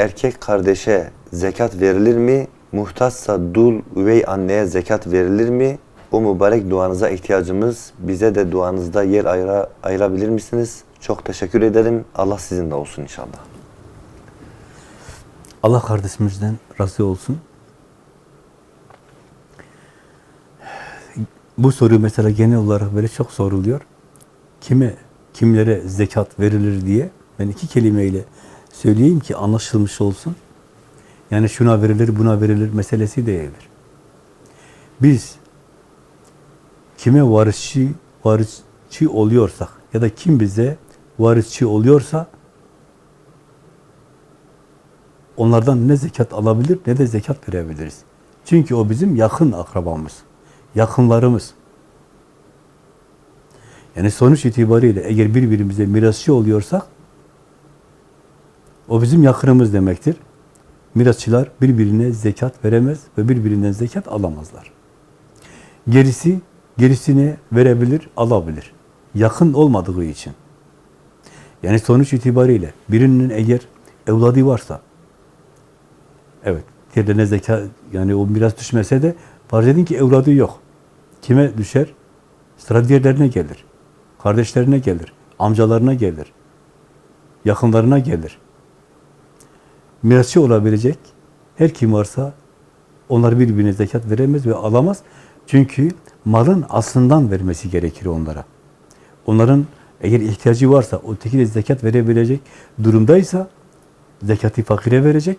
erkek kardeşe zekat verilir mi? Muhtaçsa dul, üvey anneye zekat verilir mi? O mübarek duanıza ihtiyacımız. Bize de duanızda yer ayıra, ayırabilir misiniz? Çok teşekkür ederim. Allah sizinle olsun inşallah. Allah kardeşimizden razı olsun. Bu soru mesela genel olarak böyle çok soruluyor. Kime, kimlere zekat verilir diye ben iki kelimeyle söyleyeyim ki anlaşılmış olsun. Yani şuna verilir, buna verilir meselesi değildir. Biz kime varisçi, varisçi oluyorsak ya da kim bize varisçi oluyorsa onlardan ne zekat alabilir ne de zekat verebiliriz. Çünkü o bizim yakın akrabamız, yakınlarımız. Yani sonuç itibariyle eğer birbirimize mirasçı oluyorsak o bizim yakınımız demektir. Mirasçılar birbirine zekat veremez ve birbirinden zekat alamazlar. Gerisi, gerisine verebilir, alabilir. Yakın olmadığı için. Yani sonuç itibariyle birinin eğer evladı varsa, evet, diğerlerine zekat, yani o miras düşmese de farz edin ki evladı yok. Kime düşer? Sıra diğerlerine gelir. Kardeşlerine gelir. Amcalarına gelir. Yakınlarına gelir. Mirasçı olabilecek her kim varsa onlar birbirine zekat veremez ve alamaz. Çünkü malın aslından vermesi gerekir onlara. Onların eğer ihtiyacı varsa, o de zekat verebilecek durumdaysa zekati fakire verecek.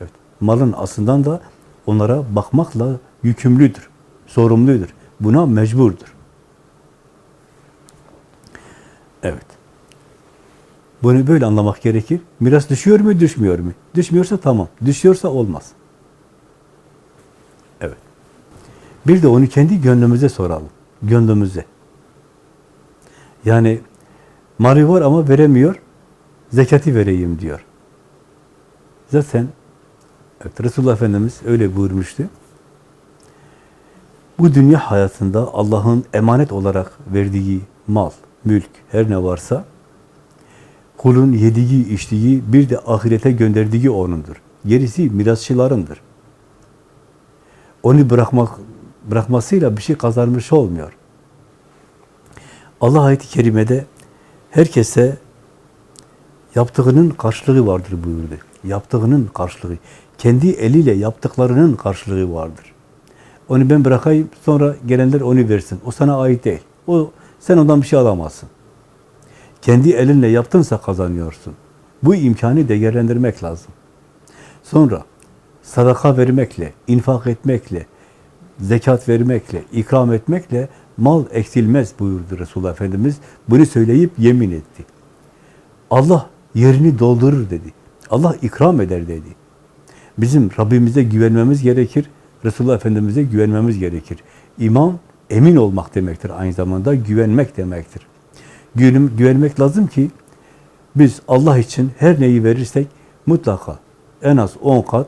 Evet, malın aslından da onlara bakmakla yükümlüdür, sorumludur. Buna mecburdur. Evet. Bunu böyle anlamak gerekir. Miras düşüyor mu, düşmüyor mu? Düşmüyorsa tamam. Düşüyorsa olmaz. Evet. Bir de onu kendi gönlümüze soralım. Gönlümüze. Yani mali var ama veremiyor. Zekati vereyim diyor. Zaten evet, Resulullah Efendimiz öyle buyurmuştu. Bu dünya hayatında Allah'ın emanet olarak verdiği mal, mülk, her ne varsa kulun yediği, içtiği, bir de ahirete gönderdiği O'nundur. Gerisi mirasçılarındır. Onu bırakmak bırakmasıyla bir şey kazanmış olmuyor. Allah ayet-i kerimede herkese yaptığının karşılığı vardır buyurdu. Yaptığının karşılığı. Kendi eliyle yaptıklarının karşılığı vardır. Onu ben bırakayım, sonra gelenler onu versin. O sana ait değil. O sen ondan bir şey alamazsın. Kendi elinle yaptınsa kazanıyorsun. Bu imkanı değerlendirmek lazım. Sonra sadaka vermekle, infak etmekle, zekat vermekle, ikram etmekle mal eksilmez buyurdu Resulullah Efendimiz. Bunu söyleyip yemin etti. Allah yerini doldurur dedi. Allah ikram eder dedi. Bizim Rabbimize güvenmemiz gerekir. Resulullah Efendimiz'e güvenmemiz gerekir. İman, emin olmak demektir aynı zamanda. Güvenmek demektir. Güven, güvenmek lazım ki biz Allah için her neyi verirsek mutlaka en az 10 kat,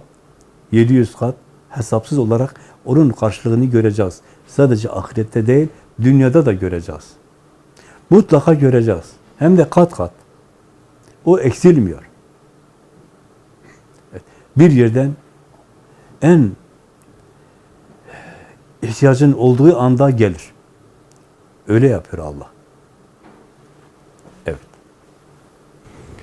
700 kat hesapsız olarak onun karşılığını göreceğiz. Sadece ahirette değil, dünyada da göreceğiz. Mutlaka göreceğiz. Hem de kat kat. O eksilmiyor. Evet. Bir yerden en ihtiyacın olduğu anda gelir. Öyle yapıyor Allah.